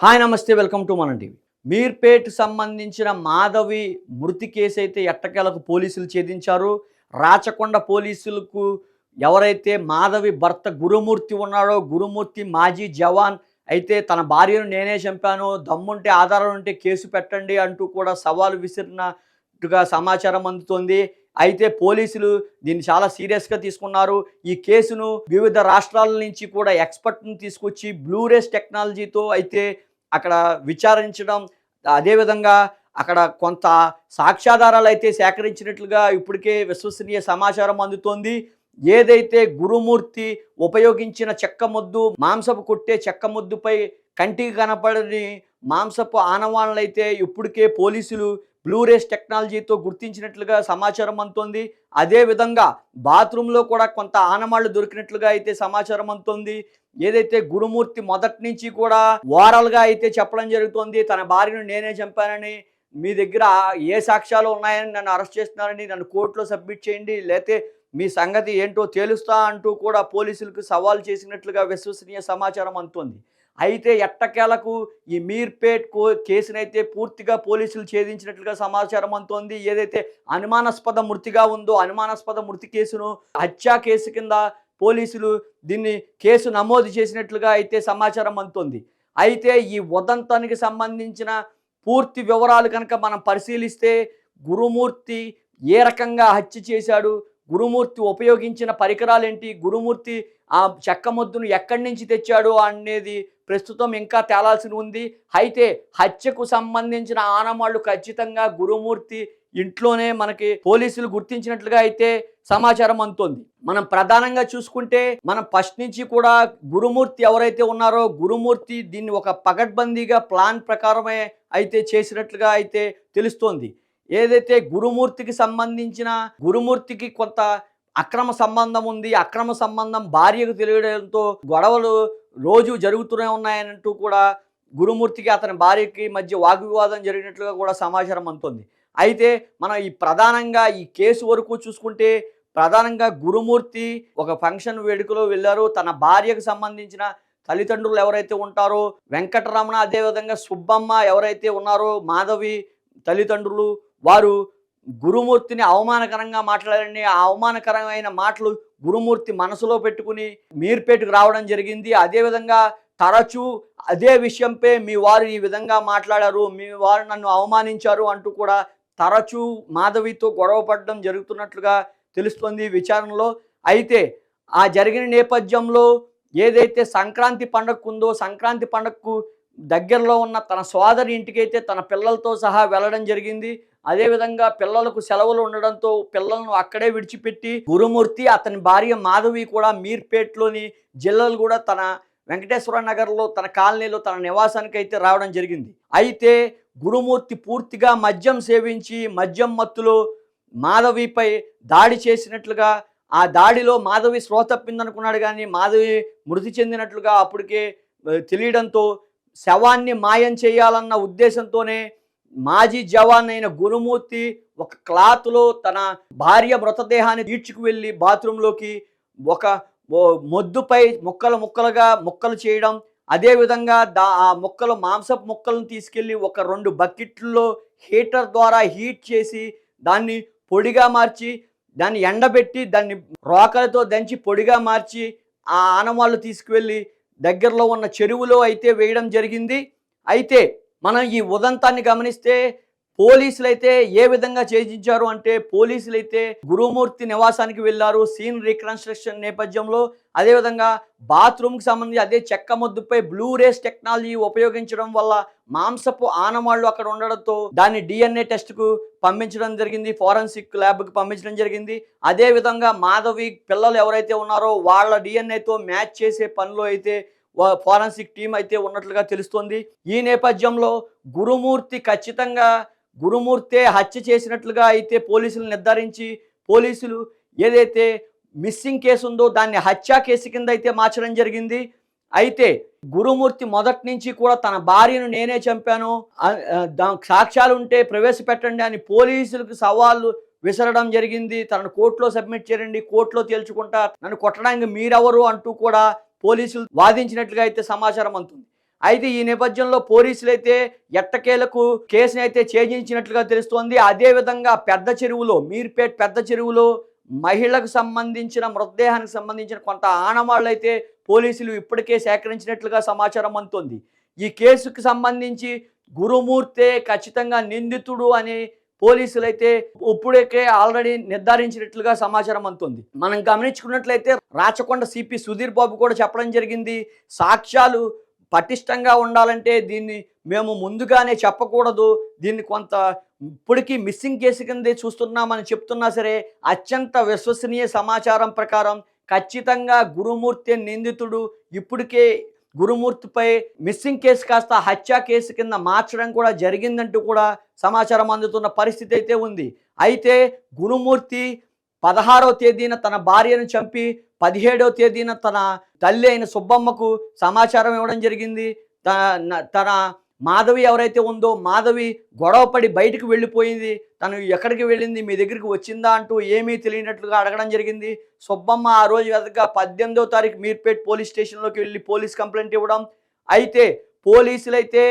Hi నమస్తే welcome to మన TV. Meerpet సంబంధించిన మాధవి మృతి కేసు అయితే ఎట్టకేలకు పోలీసులు ఛేదించారు. రాచకొండ పోలీసులకు ఎవరైతే మాధవి భర్త గురుమూర్తి ఉన్నాడో గురుమూర్తి మాజీ జవాన్ అయితే తన భార్యను నేనే చంపాను దమ్ముంటే ఆధారం ఉంటే కేసు పెట్టండి అంటూ కూడా సవాలు విసిరినట్టుగా సమాచారం అందుతోంది. అయితే పోలీసులు దీన్ని చాలా సీరియస్గా తీసుకున్నారు. ఈ కేసును వివిధ రాష్ట్రాల నుంచి కూడా ఎక్స్పర్ట్ని తీసుకొచ్చి బ్లూరేస్ టెక్నాలజీతో అయితే అక్కడ విచారించడం అదేవిధంగా అక్కడ కొంత సాక్ష్యాధారాలు అయితే సేకరించినట్లుగా ఇప్పటికే విశ్వసనీయ సమాచారం అందుతోంది. ఏదైతే గురుమూర్తి ఉపయోగించిన చెక్క ముద్దు మాంసపు కొట్టే చెక్క ముద్దుపై కంటికి కనపడని మాంసపు ఆనవాళ్ళైతే ఇప్పటికే పోలీసులు బ్లూరేస్ టెక్నాలజీతో గుర్తించినట్లుగా సమాచారం అందుతోంది. అదేవిధంగా బాత్రూంలో కూడా కొంత ఆనమాళ్ళు దొరికినట్లుగా అయితే సమాచారం అందుతోంది. ఏదైతే గురుమూర్తి మొదటి నుంచి కూడా ఓరల్గా అయితే చెప్పడం జరుగుతోంది తన భార్యను నేనే చంపానని మీ దగ్గర ఏ సాక్ష్యాలు ఉన్నాయని నన్ను అరెస్ట్ చేస్తున్నారని నన్ను కోర్టులో సబ్మిట్ చేయండి లేతే మీ సంగతి ఏంటో తేలుస్తా అంటూ కూడా పోలీసులకు సవాల్ చేసినట్లుగా విశ్వసనీయ సమాచారం అందుతోంది. అయితే ఎట్టకేలకు ఈ మీర్పేట్ కో కేసునైతే పూర్తిగా పోలీసులు ఛేదించినట్లుగా సమాచారం అందుతోంది. ఏదైతే అనుమానాస్పద మృతిగా ఉందో అనుమానాస్పద మృతి కేసును హత్యా కేసు కింద పోలీసులు దీన్ని కేసు నమోదు చేసినట్లుగా అయితే సమాచారం అందుతోంది. అయితే ఈ ఉదంతానికి సంబంధించిన పూర్తి వివరాలు కనుక మనం పరిశీలిస్తే గురుమూర్తి ఏ రకంగా హత్య చేశాడు గురుమూర్తి ఉపయోగించిన పరికరాలు ఏంటి గురుమూర్తి ఆ చెక్క ముద్దును ఎక్కడి నుంచి తెచ్చాడు అనేది ప్రస్తుతం ఇంకా తేలాల్సి ఉంది. అయితే హత్యకు సంబంధించిన ఆనవాళ్ళు ఖచ్చితంగా గురుమూర్తి ఇంట్లోనే మనకి పోలీసులు గుర్తించినట్లుగా అయితే సమాచారం అందుతోంది. మనం ప్రధానంగా చూసుకుంటే మనం ఫస్ట్ నుంచి కూడా గురుమూర్తి ఎవరైతే ఉన్నారో గురుమూర్తి దీన్ని ఒక పగడ్బందీగా ప్లాన్ ప్రకారమే అయితే చేసినట్లుగా అయితే తెలుస్తోంది. ఏదైతే గురుమూర్తికి సంబంధించిన గురుమూర్తికి కొంత అక్రమ సంబంధం ఉంది. అక్రమ సంబంధం భార్యకు తెలియడంతో గొడవలు రోజు జరుగుతూనే ఉన్నాయనంటూ కూడా గురుమూర్తికి అతని భార్యకి మధ్య వాగ్వివాదం జరిగినట్లుగా కూడా సమాచారం అందుతుంది. అయితే మనం ఈ ప్రధానంగా ఈ కేసు వరకు చూసుకుంటే ప్రధానంగా గురుమూర్తి ఒక ఫంక్షన్ వేడుకలో వెళ్ళారు. తన భార్యకు సంబంధించిన తల్లిదండ్రులు ఎవరైతే ఉంటారో వెంకటరమణ అదేవిధంగా సుబ్బమ్మ ఎవరైతే ఉన్నారో మాధవి తల్లిదండ్రులు వారు గురుమూర్తిని అవమానకరంగా మాట్లాడండి. ఆ అవమానకరమైన మాటలు గురుమూర్తి మనసులో పెట్టుకుని మీర్పేటకు రావడం జరిగింది. అదేవిధంగా తరచూ అదే విషయంపై మీ వారు ఈ విధంగా మాట్లాడారు. మీ వారు నన్ను అవమానించారు అంటూ కూడా తరచూ మాధవితో గొడవ పడడం జరుగుతున్నట్లుగా తెలుస్తుంది విచారణలో. అయితే ఆ జరిగిన నేపథ్యంలో ఏదైతే సంక్రాంతి పండగకు ఉందో సంక్రాంతి పండగకు దగ్గరలో ఉన్న తన సోదరి ఇంటికైతే తన పిల్లలతో సహా వెళ్ళడం జరిగింది. అదేవిధంగా పిల్లలకు సెలవులు ఉండడంతో పిల్లలను అక్కడే విడిచిపెట్టి గురుమూర్తి అతని భార్య మాధవి కూడా మీర్పేట్లోని జిల్లాలు కూడా తన వెంకటేశ్వర నగర్లో తన కాలనీలో తన నివాసానికి అయితే రావడం జరిగింది. అయితే గురుమూర్తి పూర్తిగా మద్యం సేవించి మద్యం మత్తులో మాధవిపై దాడి చేసినట్లుగా ఆ దాడిలో మాధవి శ్రోతప్పిందనుకున్నాడు కానీ మాధవి మృతి చెందినట్లుగా అప్పటికే తెలియడంతో శవాన్ని మాయం చేయాలన్న ఉద్దేశంతోనే మాజీ జవాన్ అయిన గురుమూర్తి ఒక క్లాత్లో తన భార్య మృతదేహాన్ని తీర్చుకు వెళ్ళి బాత్రూంలోకి ఒక మొద్దుపై ముక్కలు ముక్కలుగా ముక్కలు చేయడం అదేవిధంగా దా ఆ ముక్కలు మాంసపు ముక్కలను తీసుకెళ్ళి ఒక రెండు బకెట్లలో హీటర్ ద్వారా హీట్ చేసి దాన్ని పొడిగా మార్చి దాన్ని ఎండబెట్టి దాన్ని రోకలతో దంచి పొడిగా మార్చి ఆ ఆనవాళ్ళు తీసుకువెళ్ళి దగ్గరలో ఉన్న చెరువులో అయితే వేయడం జరిగింది. అయితే మనం ఈ ఉదంతాన్ని గమనిస్తే పోలీసులు అయితే ఏ విధంగా ఛేదించారు అంటే పోలీసులు అయితే గురుమూర్తి నివాసానికి వెళ్ళారు. సీన్ రీకన్స్ట్రక్షన్ నేపథ్యంలో అదేవిధంగా బాత్రూమ్కి సంబంధించి అదే చెక్క ముద్దుపై బ్లూ రేస్ టెక్నాలజీ ఉపయోగించడం వల్ల మాంసపు ఆనవాళ్ళు అక్కడ ఉండడంతో దాన్ని డిఎన్ఏ టెస్ట్కు పంపించడం జరిగింది. ఫారెన్సిక్ ల్యాబ్కి పంపించడం జరిగింది. అదే విధంగా మాధవి పిల్లలు ఎవరైతే ఉన్నారో వాళ్ళ డిఎన్ఏతో మ్యాచ్ చేసే పనిలో అయితే ఫోరెన్సిక్ టీం అయితే ఉన్నట్లుగా తెలుస్తోంది. ఈ నేపథ్యంలో గురుమూర్తి ఖచ్చితంగా గురుమూర్తే హత్య చేసినట్లుగా అయితే పోలీసులు నిర్ధారించి పోలీసులు ఏదైతే మిస్సింగ్ కేసు ఉందో దాన్ని హత్యా కేసు కింద అయితే మార్చడం జరిగింది. అయితే గురుమూర్తి మొదటి నుంచి కూడా తన భార్యను నేనే చంపాను. సాక్ష్యాలు ఉంటే ప్రవేశపెట్టండి అని పోలీసులకు సవాళ్ళు విసరడం జరిగింది. తనను కోర్టులో సబ్మిట్ చేయండి కోర్టులో తేల్చుకుంటా నన్ను కొట్టడానికి మీరెవరు అంటూ కూడా పోలీసులు వాదించినట్లుగా అయితే సమాచారం అందుతుంది. అయితే ఈ నేపథ్యంలో పోలీసులు అయితే ఎట్టకేలకు కేసుని అయితే ఛేదించినట్లుగా తెలుస్తోంది. అదే విధంగా పెద్ద చెరువులో మీర్పేట్ పెద్ద చెరువులో మహిళకు సంబంధించిన మృతదేహానికి సంబంధించిన కొంత ఆనవాళ్ళు అయితే పోలీసులు ఇప్పటికే సేకరించినట్లుగా సమాచారం అందుతోంది. ఈ కేసుకు సంబంధించి గురుమూర్తే ఖచ్చితంగా నిందితుడు అని పోలీసులు అయితే ఇప్పుడే ఆల్రెడీ నిర్ధారించినట్లుగా సమాచారం అందుతుంది. మనం గమనించుకున్నట్లయితే రాచకొండ సిపి సుధీర్ బాబు కూడా చెప్పడం జరిగింది. సాక్ష్యాలు పటిష్టంగా ఉండాలంటే దీన్ని మేము ముందుగానే చెప్పకూడదు. దీన్ని కొంత ఇప్పటికీ మిస్సింగ్ కేసు కిందే చూస్తున్నామని చెప్తున్నా సరే అత్యంత విశ్వసనీయ సమాచారం ప్రకారం ఖచ్చితంగా గురుమూర్తి నిందితుడు ఇప్పటికే గురుమూర్తిపై మిస్సింగ్ కేసు కాస్త హత్య కేసు కింద మార్చడం కూడా జరిగిందంటూ కూడా సమాచారం అందుతున్న పరిస్థితి అయితే ఉంది. అయితే గురుమూర్తి పదహారవ తేదీన తన భార్యను చంపి పదిహేడవ తేదీన తన తల్లి అయిన సుబ్బమ్మకు సమాచారం ఇవ్వడం జరిగింది. త- తన మాధవి ఎవరైతే ఉందో మాధవి గొడవపడి బయటకు వెళ్ళిపోయింది. తను ఎక్కడికి వెళ్ళింది మీ దగ్గరికి వచ్చిందా అంటూ ఏమీ తెలియనట్లుగా అడగడం జరిగింది. సుబ్బమ్మ ఆ రోజు వెతగా పద్దెనిమిదో తారీఖు మీర్పేట్ పోలీస్ స్టేషన్లోకి వెళ్ళి పోలీస్ కంప్లైంట్ ఇవ్వడం. అయితే పోలీసులు అయితే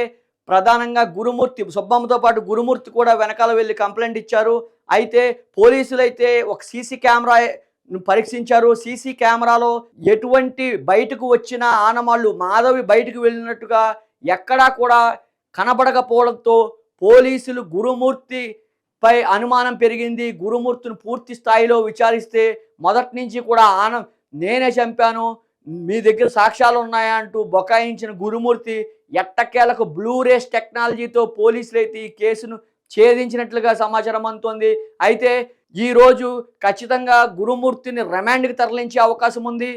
ప్రధానంగా గురుమూర్తి సుబ్బమ్మతో పాటు గురుమూర్తి కూడా వెనకాల వెళ్ళి కంప్లైంట్ ఇచ్చారు. అయితే పోలీసులు అయితే ఒక సీసీ కెమెరా పరీక్షించారు. సీసీ కెమెరాలో ఎటువంటి బయటకు వచ్చిన ఆనమాళ్ళు మాధవి బయటకు వెళ్ళినట్టుగా ఎక్కడా కూడా కనబడకపోవడంతో పోలీసులు గురుమూర్తి పై అనుమానం పెరిగింది. గురుమూర్తిని పూర్తి స్థాయిలో విచారిస్తే మొదటి నుంచి కూడా ఆన నేనే చంపాను. మీ దగ్గర సాక్ష్యాలు ఉన్నాయా అంటూ బొకాయించిన గురుమూర్తి ఎట్టకేలకు బ్లూరేస్ టెక్నాలజీతో పోలీసులు అయితే ఈ కేసును ఛేదించినట్లుగా సమాచారం అందుతోంది. అయితే ఈ రోజు ఖచ్చితంగా గురుమూర్తిని రిమాండ్కి తరలించే అవకాశం ఉంది.